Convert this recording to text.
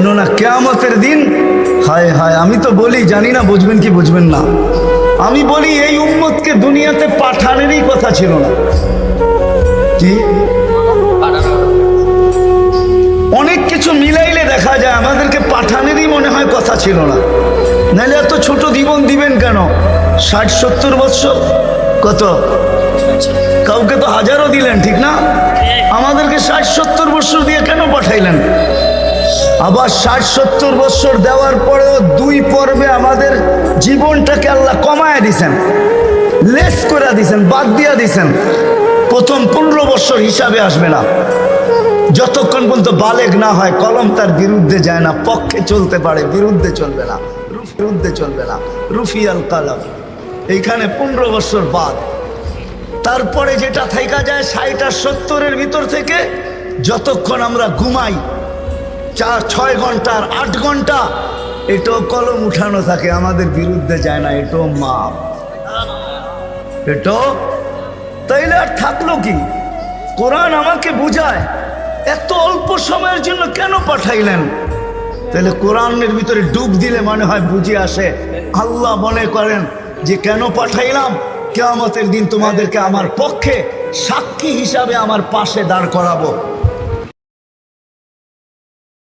কেননা কেয়ামতের দিন, হায় হায়, আমি তো বলি, জানি না বুঝবেন কি বুঝবেন না। আমি বলি, এই উম্মতকে দুনিয়াতে পাঠানেরই কথা ছিল না। কি? অনেক কিছু মিলাইলে দেখা যায়, আমাদেরকে পাঠানেরই মনে হয় কথা ছিল না। নাহলে এত ছোট জীবন দিবেন কেন? ষাট, সত্তর বৎসর? কত? কাউকে তো হাজারও দিলেন, ঠিক না? আমাদেরকে ষাট, সত্তর বৎসর দিয়ে কেন পাঠাইলেন? আবার ষাট সত্তর বৎসর দেওয়ার পরেও দুই পর্বে আমাদের জীবনটাকে আল্লাহ কমায় দিছেন লেস করে দিছেন, বাদ দিয়া দিছেন। প্রথম পনেরো বৎসর হিসাবে আসবে না। যতক্ষণ পর্যন্ত বালেগ না হয়, কলম তার বিরুদ্ধে যায় না, পক্ষে চলতে পারে, বিরুদ্ধে চলবে না, বিরুদ্ধে চলবে না। রুফিয়াল কালাম। এইখানে পনেরো বছর বাদ। তারপরে যেটা থাইকা যায় ষাট আর সত্তরের ভিতর থেকে, যতক্ষণ আমরা ঘুমাই চার, ছয় ঘণ্টার আট ঘণ্টা, এটাও কলম উঠানো থাকে, আমাদের বিরুদ্ধে যায় না, এটাও মাপ। এটাও? তাইলে আর থাকল কি? কোরআন আমাকে বুঝায়, এত অল্প সময়ের জন্য কেন পাঠাইলেন? তাহলে কোরআনের ভিতরে ডুব দিলে মনে হয় বুঝে আসে, আল্লাহ মনে করেন যে কেন পাঠাইলাম? কেয়ামতের দিন তোমাদেরকে আমার পক্ষে সাক্ষী হিসাবে আমার পাশে দাঁড় করাবো।